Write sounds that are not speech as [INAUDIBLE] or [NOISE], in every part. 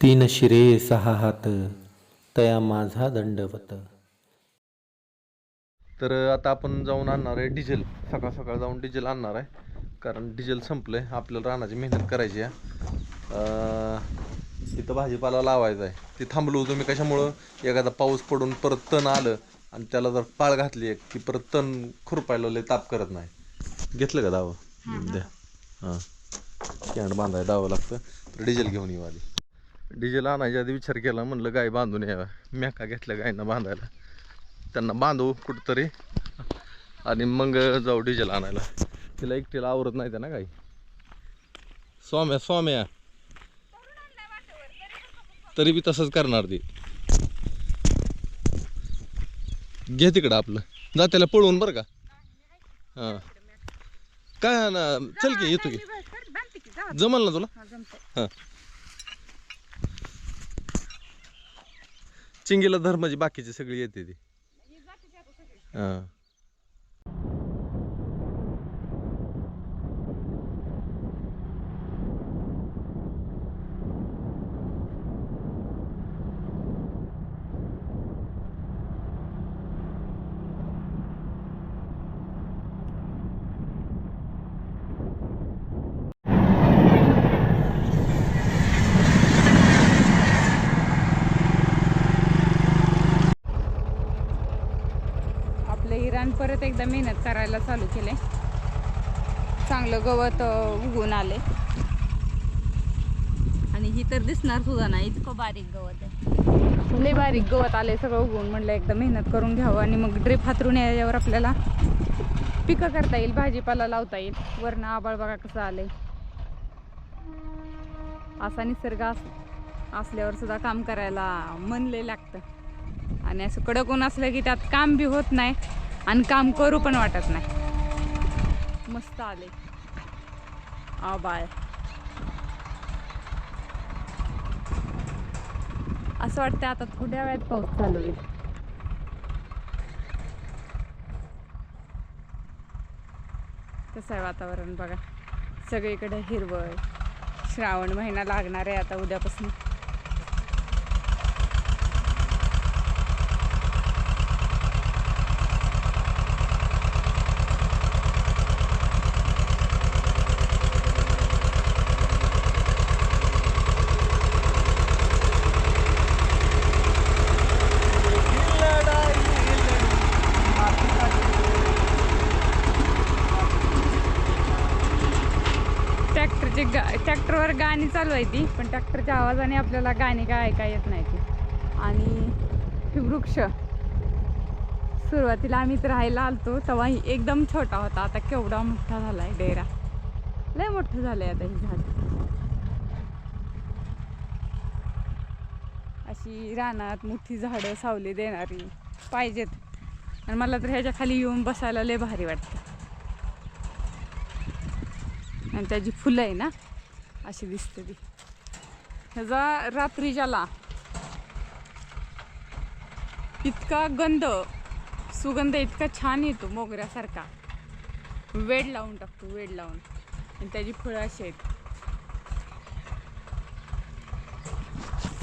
तीन शिरे सहा हात तया माझा दंडवत. तर आता आपण जाऊन आणणार आहे डिझेल. सकाळ सकाळ जाऊन डिझेल आणणार आहे. कारण डिझेल संपलंय. आपल्याला रानाची मेहनत करायची आहे. इथं भाजीपाला लावायचा आहे. ते थांबलो होतो मी कशामुळं? एखादा पाऊस पडून परत तण आलं आणि त्याला जर पाळ घातली एक की परत तण खुरपायला लय ताप करत नाही. घेतलं का दावं? द्या. हां. कॅन्ड बांधायला दावं लागतं. तर डिझेल घेऊन येऊ आधी. डिझेल आणायच्या आधी विचार केला म्हणलं गाय बांधून यावं मेका घेतल्या गायनं बांधायला. त्यांना बांधू कुठंतरी. आणि मग जाऊ डिझेल आणायला. तिला एकटीला आवरत नाही ना काही स्वाम्या स्वाम्या. तरी बी तसंच करणार ती. घे तिकडं आपलं. जा त्याला पळवून बरं का. हां. काय ना चल की येतो की. जमल ना तुला? हां. चिंगीला धर म्हणजे बाकीची सगळी येते ती. हां आपलं इराण परत एकदा मेहनत करायला चालू केले. चांगलं गवत उगून उगवून आले. आणि ही तर दिसणार सुद्धा नाही इतकं बारीक गवत आहे. लय बारीक गवत आले सगळं उगवून म्हणलं एकदा मेहनत करून घ्यावं आणि मग ड्रिप हातरून याच्यावर आपल्याला पिकं करता येईल भाजीपाला लावता येईल. वरनं आबाळ बघा कसं आले असा निसर्ग असल्यावर सुद्धा काम करायला मन लय लागतं. आणि असं कडक ऊन असलं की त्यात काम बी होत नाही. आणि काम करू पण वाटत नाही. मस्त आले. आबाळ असं वाटतं आता थोड्या वेळात पाऊस चालू होईल. कसं आहे वातावरण बघा. सगळीकडे हिरवळ. श्रावण महिना लागणार आहे आता उद्यापासून. गाणी चालू आहे ती पण ट्रॅक्टरच्या आवाजाने आपल्याला गाणी काय ऐका येत नाही ती. आणि हे वृक्ष. सुरुवातीला आम्ही राहायला आलतो तेव्हाही एकदम छोटा होता. आता केवढा मोठा झाला आहे डेरा. लय मोठं झालं आहे आता ही झाड. अशी रानात मोठी झाडं सावली देणारी पाहिजेत. आणि मला तर ह्याच्या खाली येऊन बसायला लय भारी वाटतं. आणि त्याची फुलं आहे ना अशी दिसते ती. ह्याचा रात्रीच्याला इतका गंध सुगंध इतका छान येतो मोगऱ्यासारखा. वेड लावून टाकतो वेड लावून. आणि त्याची फळं अशी आहेत.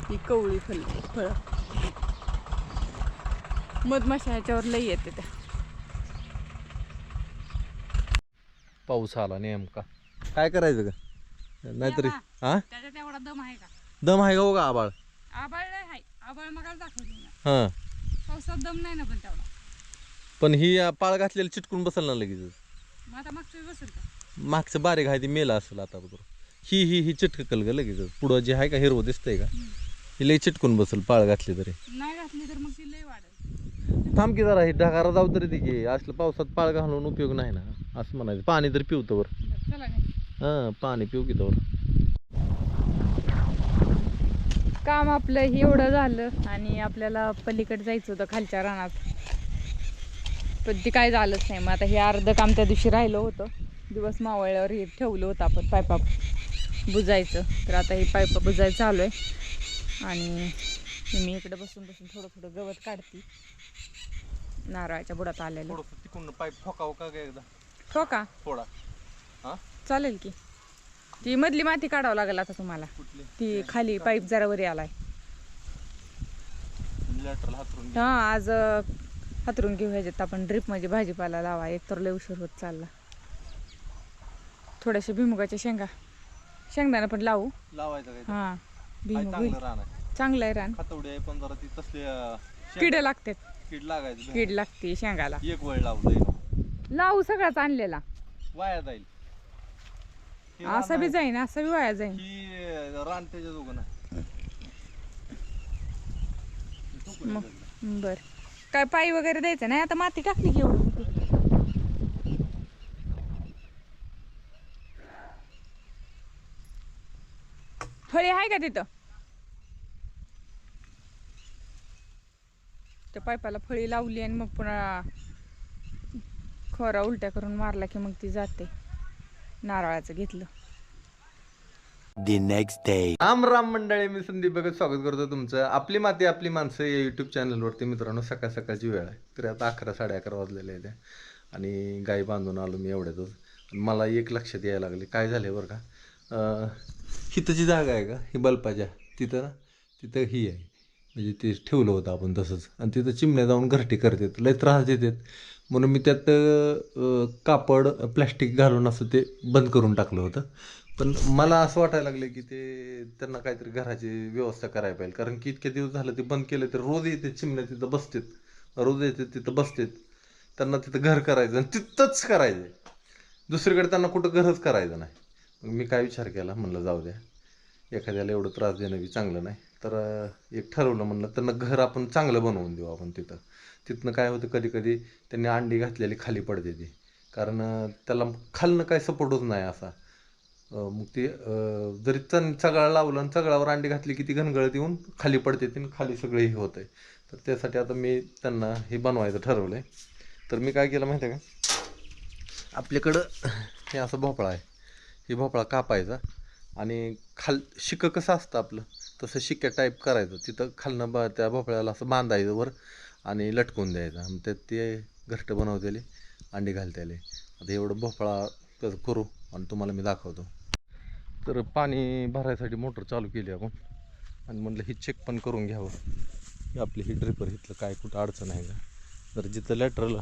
ही कवळी फल फळं. मधमाशा ह्याच्यावर लई येते त्या. पाऊस आला नेमका. काय करायचं का नाहीतरी हा? त्याच्यात एवढा दम आहे का? दम आहे का हो का आबाळ? आबाळ लय आहे. आबाळ मग दाखवली ना हां. पावसात दम नाही ना पण तेवढा. पण ही अं, पाळ घातलेली चिटकून बसल ना लगेच? मग आता मागच्या वेळी बसेल का? मागचं बारीक आहे ती मेला असेल आता बरोबर ही ही ही चिटकल ग लगेच. पुढं जे आहे का हिरवं दिसतंय का? ही लई चिटकून बसल पाळ घातली तरी. नाही घातली तर मग ती लय वाढेल. थांब की जरा ही ढगारा जाऊ तरी ती असलं पावसात पाळ घालून उपयोग नाही ना. असं म्हणायचं. पाणी तरी पिवतं बरं, चला हां पाणी पिऊ की तवर काम आपलं हे एवढं झालं आणि आपल्याला पलीकडे जायचं होतं खालच्या रानात. पण ते काय झालंच नाही. मग आता हे अर्ध काम त्या दिवशी राहिलं होतं. दिवस मावळल्यावर हे ठेवलं होतं आपण पायपा बुजायचं. तर आता हे पाईप बुजायचं चालू आहे. आणि हे मी इकडे बसून बसून थोडं थोडं गवत काढते. नारळाच्या बुडात आलेलं. पाईप ठोकावं का ग एकदा? हो का थोडा. हां? चालेल की. ती मधली माती काढावं लागेल आता तुम्हाला. कुठले? ती खाली पाईप जरा वरी आलाय. लॅटरल हातरून घे. हा आज अं, हातरून घेऊ ह्याच्यात. आपण ड्रिपमध्ये भाजीपाला लावा. एक तर लय उशीर होत चालला. थोड्याशा भिमुगाच्या शेंगा. शेंगदाणा पण लावू. लावायचं काय ते? हा काय भिमुग होईल. चांगलं राहणार चांगलं आहे रान. खातवडी आहे पण जरा ती तसले अं, शेंग- किड लागतात. कीड लागायचं. कीड लागते शेंगाला. एक वेळ लावू सगळाच आणलेला. वाया जाईल. असा बी. जाईन असा बी वाया जाईन ही रान त्याच्या दोघं ना मग बर. काय पायी वगैरे द्यायचं नाही? आता माती टाकली की एवढं फळी आहे का तिथं? त्या पायपाला फळी लावली आणि मग पुन्हा खोरा उलट्या करून मारला की मग ती जाते. नारळाचं घेतलं. The next day. Ram Ram मंडळी मी संदीप बघत स्वागत करतो तुमचं. आपली माती आपली माणसं या युट्यूब चॅनलवरती मित्रांनो सकाळ सकाळची वेळ आहे. तर आता अकरा साडे अकरा वाजलेले आहेत. आणि गाई बांधून आलो मी एवढ्यातच. आणि मला एक लक्षात यायला लागले. काय झाले बरं का? अं, हिथं जी जागा आहे का? ही बल्पाच्या. तिथं ना तिथं ही आहे. म्हणजे ते ठेवलं होतं आपण तसंच. आणि तिथं चिमण्या जाऊन घरटी करतात. लय त्रास देतात. म्हणून मी त्यात कापड प्लॅस्टिक घालून असं ते बंद करून टाकलं होतं. पण मला असं वाटायला लागलं की ते त्यांना काहीतरी घराची व्यवस्था करायला पाहिजे. कारण की इतके दिवस झालं ते बंद केलं तर रोज येते चिमण्या तिथं बसतेत. रोज येते तिथं बसतेत. त्यांना तिथं घर करायचं आणि तिथंच करायचं. दुसरीकडे त्यांना कुठं घरच करायचं नाही. मग मी काय विचार केला म्हणलं जाऊ द्या. एखाद्याला एवढं त्रास देणं बी चांगलं नाही. तर एक ठरवलं म्हणलं त्यांना घर आपण चांगलं बनवून देऊ आपण तिथं. तिथनं काय होतं कधी कधी त्यांनी अंडी घातलेली खाली पडते ती कारण त्याला खालनं काय सपोर्टच नाही असा. मग ते जरी चण चगळा लावलं आणि चगळावर अंडी घातली की ती घनगळत येऊन खाली पडते आणि खाली सगळे हे होत आहे तर त्यासाठी आता मी त्यांना हे बनवायचं ठरवलं आहे तर मी काय केलं माहिती आहे का? आपल्याकडं हे असं भोपळा आहे. हे भोपळा कापायचा आणि खाल शिकं कसं असतं आपलं? तसं शिक्या टाईप करायचं. तिथं खालनं बा त्या भोपळ्याला असं बांधायचं वर. आणि लटकून द्यायचं. आणि त्यात ते घरटं बनवतेले अंडी घालतेले. आता एवढं भोपळा त्याचं करू आणि तुम्हाला मी दाखवतो. तर पाणी भरायसाठी मोटर चालू केली आपण. आणि म्हटलं ही चेक पण करून घ्यावं. की आपली ही ड्रिपर इथलं काय कुठं अडचण आहे का? जर जिथं लॅटरल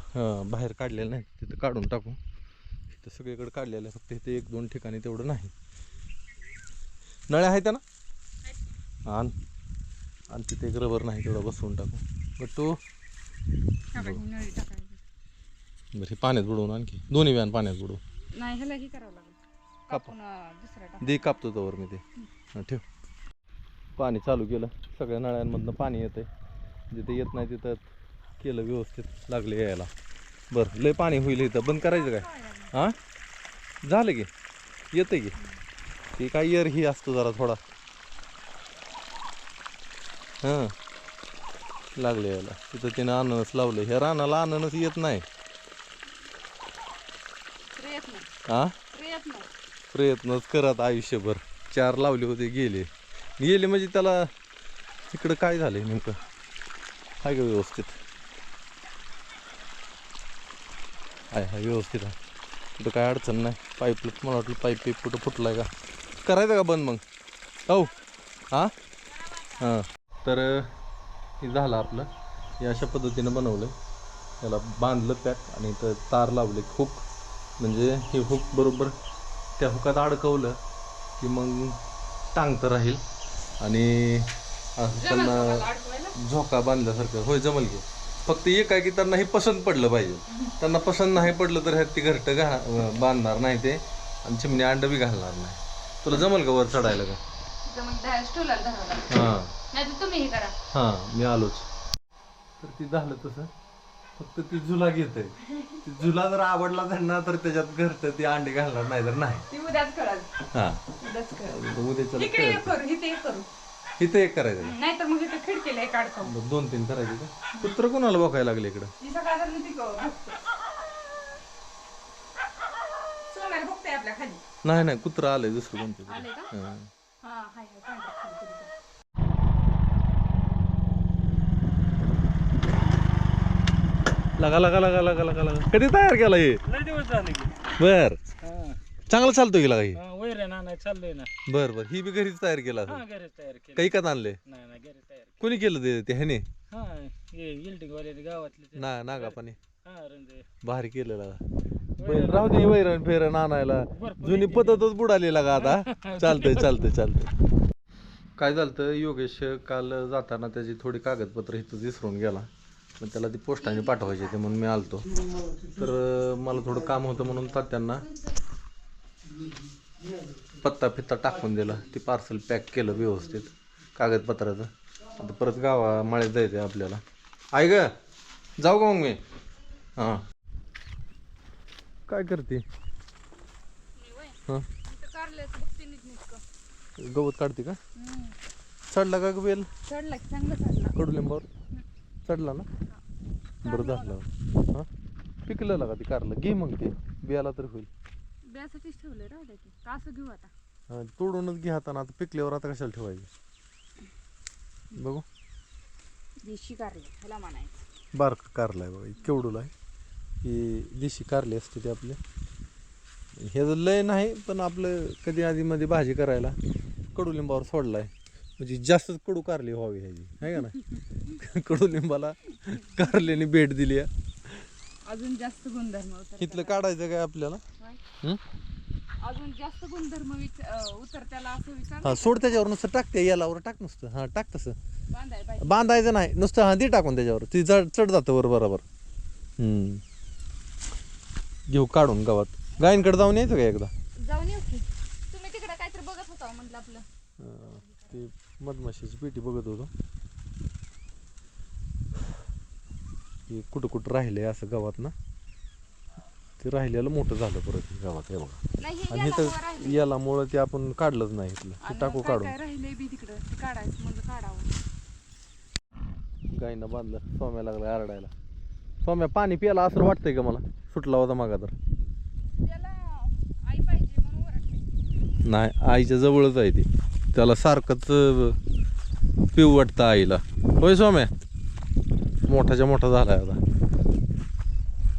बाहेर काढलेलं नाही तिथं काढून टाकू. इथं सगळीकडे काढलेलं आहे फक्त इथे एक दोन ठिकाणी तेवढं नाही. नळ्या आहेत ना? आण. आणि तिथे एक रबर नाही तेवढं बसवून टाकू. बट तो नळी टाकायची. बरं हे पाण्यात बुडवून आणखी दोन्ही व्यान पाण्यात बुडवू नाही ह्याला ही करावं लागेल. कापून अं, टाक दे कापतो तवर मी ते. हं, ठेव. पाणी चालू केलं. सगळ्या नळ्यांमधनं पाणी येतंय. जिथे येत नाही तिथं केलं व्यवस्थित. लागले यायला. बरं लय पाणी होईल इथं. बंद करायचं काय? हां? झालं की. येतं की. ते काय इयर ही असतो जरा थोडा. हां. लागले यायला तिथं तिनं अननस लावलं. ह्या रानाला अननस येत नाही. हां प्रयत्नच करत आयुष्यभर. चार लावले होते गेले. गेले म्हणजे त्याला तिकडं काय झालंय नेमकं? हाय का व्यवस्थित. हाय हाय व्यवस्थित आहे कुठं काय अडचण नाही. पाईप मला वाटलं पाईप पीप कुठं फुटलाय का? करायचं का बंद मग? हो हां हां. तर हे झालं आपलं. हे अशा पद्धतीनं बनवलं त्याला बांधलं पॅक आणि इथं तार लावले हुक म्हणजे हे हुक बरोबर त्या हुकात अडकवलं की मग टांगतं राहील. आणि त्यांना झोका बांधल्यासारखं. होय जमल की. फक्त एक आहे की त्यांना हे पसंत पडलं पाहिजे. त्यांना पसंत नाही पडलं तर ह्यात ती घरटं घा बांधणार नाही ते. आणि चिमणी अंड बी घालणार नाही. तुला जमल का वर चढायला का? हां. नाही तुम्ही हे करा. हां मी आलोच. तर ती झालं तसं. फक्त ती झुला घेत आहे ती झुला जर आवडला त्यांना तर त्याच्यात घरटं ती अंडे घालणार नाही तर नाही. ती उद्याच करा हां. उद्याच करा उद्याच्या इकडे एक करू इथे करू. इथं एक करायचं नाही तर मग इथे खिडकीला एक अडकव. बरं, दोन तीन करायचे का? कुत्र कोणाला बघायला लागले इकडं? ती सकाळ ती बघते. सोनाली बघते आपल्या खाली. नाही नाही कुत्र आलंय दुसरं कोणतं आलंय का? तरी. हां. हा हाय हाय पांढरं खाली करू दे. लगा लगा लगा लगा लगा लगा. कधी तयार केला हे? बर. चांगलं चालतो गेला चाललोय ना. बर बर. ही बी घरीच तयार केला हा तयार केलं. काही का आणले? नाही नाही घरी तयार केलं. कोणी केलं ते- ते ह्याने? हा हे इल्डिंग वाले गावातले ते. ना नागापाने. हा रंजे भारी केलेला बैल राहू दे वैरण फेरण आणायला. भरपूर जुनी. पद्धतच बुडालेला का आता. [LAUGHS] चालतंय चालतंय चालतंय. काय झालं योगेश काल जाताना त्याची थोडी कागदपत्र इथं विसरून गेला. मग त्याला ती पोस्टाने पाठवायची होती म्हणून मी आलतो. तर मला थोडं काम होतं म्हणून तात्यांना पत्ता फित्ता टाकून दिला. ती पार्सल पॅक केलं व्यवस्थित कागदपत्राचं. आता परत गावा मळ्यात जायचं आहे आपल्याला. आई ग जाऊ का मग मी? हां. काय करते? हां. गवत काढते का. चढला का बेल? चढला चांगलं चढला कडुलिंबावर? चढला ना? बरं झालं. हां? पिकलेला का ती कारलं. घे मग ते. बियाला तर होईल. ब्यासाठीच की का असं घेऊ आता? हां, तोडूनच घे हाताना. आता पिकल्यावर आता कशाला ठेवायची? बघू. देशी कारले. ह्याला म्हणायचं. बारक कारलं आहे बघा. केवढूला आहे. ही देशी कारली असते ते आपले. हे जर लय नाही पण आपलं कधी आधी मध्ये भाजी करायला कडुलिंबावर सोडलाय. म्हणजे जास्तच कडू कारली व्हावी ह्याची. आहे का ना कडुलिंबाला कारल्याने भेट दिली अजून जास्त गुणधर्म इथलं काढायचं काय आपल्याला? हं? अजून जास्त गुणधर्म उतर त्याला असं विचार हा सोड त्याच्यावर नुसतं टाकते यालावर टाक नुसतं. हा टाक तसं. बांधायचं नाही नुसतं हा ती टाकून त्याच्यावर. ती जड चढ जातं वर बरोबर. हम्म. घेऊ काढून गावात. गायींकडे जाऊन यायचं का एकदा? जाऊन येऊ तुम्ही तिकडे काहीतरी बघत होता म्हटलं आपलं. अं, ते मधमाशीची पेटी बघत होतो. हे कुठं कुठं राहिले असं गावात ना ते राहिलेलं मोठं झालं परत गावात हे बघा. आणि राहिले. यालामुळं ते आपण काढलंच नाही इथलं. ते टाकू काढून. राहिले बी तिकडं? ते काढायचं काढावं. गायीनं बांधलं सोम्या लागला आरडायला. सोम्या पाणी प्यायला असं वाटतंय का मला? सुटला होता मागा तर. त्याला आई पाहिजे म्हणून ओरडते. नाही आईच्या जवळच आहे ते. त्याला सारखंच पिवटतं आईला. होय सोम्या मोठाच्या मोठा झालाय आता.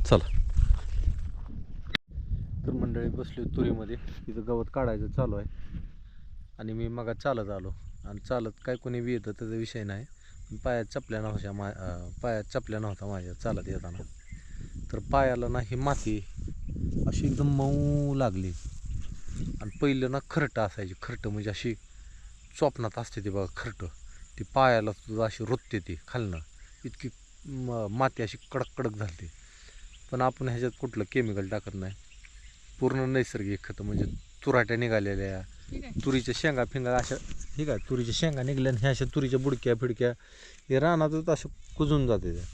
चला. तर मंडळी बसली तुरीमध्ये. तिथं गवत काढायचं चालू आहे. आणि मी मग चालत आलो. आणि चालत काय कोणी बी येतं त्याचा विषय नाही. पायात चपल्या नव्हत्या मा पायात चपल्या नव्हत्या माझ्या चालत येताना. तर पायाला ना ही माती अशी एकदम मऊ लागली. आणि पहिलं ना खरटं असायची. खरटं म्हणजे अशी चोपणात असते ती बघा खरटं. ती पायाला सुद्धा अशी रुतते ती खालनं. इतकी म- माती अशी कडक कडक झाली पण आपण ह्याच्यात कुठलं केमिकल टाकत नाही. पूर्ण नैसर्गिक खतं म्हणजे तुराट्या निघालेल्या ठीक आहे. तुरीच्या शेंगा फिंगा अशा हे काय तुरीच्या शेंगा निघल्या आणि ह्या अशा तुरीच्या बुडक्या फिडक्या हे रानातच अशा कुजून जाते त्या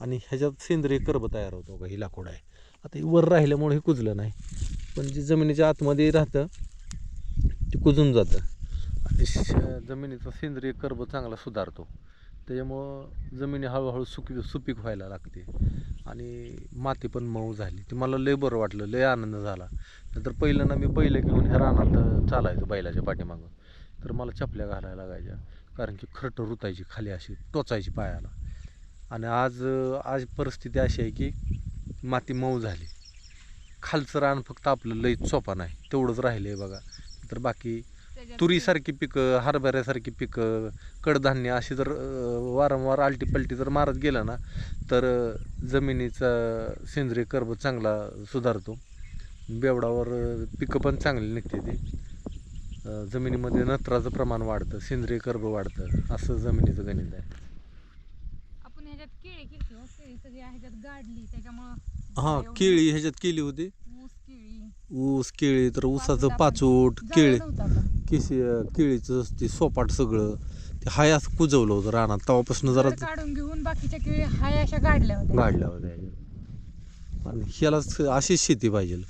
आणि ह्याच्यात सेंद्रिय कर्ब तयार होतो का ही लाकूड आहे आता हे वर राहिल्यामुळे हे कुजलं नाही. पण जे जमिनीच्या आतमध्ये राहतं ते कुजून जातं. श- जमिनीचा सेंद्रिय कर्ब चांगला सुधारतो. त्याच्यामुळं जमिनी हळूहळू सुकी सुपीक व्हायला लागते. आणि माती पण मऊ झाली. ती मला लय बरं वाटलं लय आनंद झाला. नंतर पहिलं ना मी बैल घेऊन ह्या रानात चालायचो बैलाच्या पाठीमागं. तर मला चपल्या घालायला लागायच्या. कारण की खरटं रुतायची खाली अशी टोचायची पायाला. आणि आज आज परिस्थिती अशी आहे की माती मऊ झाली. खालचं रान फक्त आपलं लय चोपा नाही. तेवढंच राहिलं आहे बघा. तर बाकी तुरीसारखी पिकं हरभऱ्यासारखी पिकं कडधान्य अशी जर वारंवार आलटी पलटी जर मारत गेलं ना तर जमिनीचा सेंद्रिय कर्ब चांगला सुधारतो. बेवडावर पिकं पण चांगली निघते ती. जमिनीमध्ये नत्राचं प्रमाण वाढतं सेंद्रिय कर्ब वाढतं असं जमिनीचं गणित आहे. आपण ह्याच्यात केळी केली हो हां केळी ह्याच्यात केली होती. ऊस केळी तर ऊसाचं पाचोट केळी. किसी केळीचं ते सोपाट सगळं ते हाय असं कुजवलं होतं रानात. तेव्हापासून जरा काढून घेऊन बाकीच्या केळी हाय अशा गाडल्या होत्या. गाडल्या होत्या. आणि ह्याला स- अशीच शेती पाहिजे.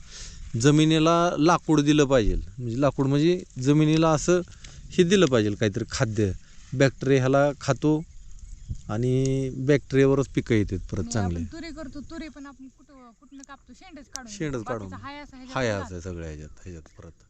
जमिनीला लाकूड दिलं पाहिजे. म्हणजे लाकूड म्हणजे जमिनीला असं हे दिलं पाहिजे काहीतरी खाद्य. बॅक्टेरिया ह्याला खातो आणि बॅक्टेरियावरच पिकं येतात परत चांगले तुरी करतो तुरी पण आपण कुठं कुठनं कापतो शेंडच काढून शेंडच घेतो. काढून. बाकीचं हाय असं ह्याच्यात हाय घालायचं. असं सगळ्या ह्याच्यात ह्याच्यात परत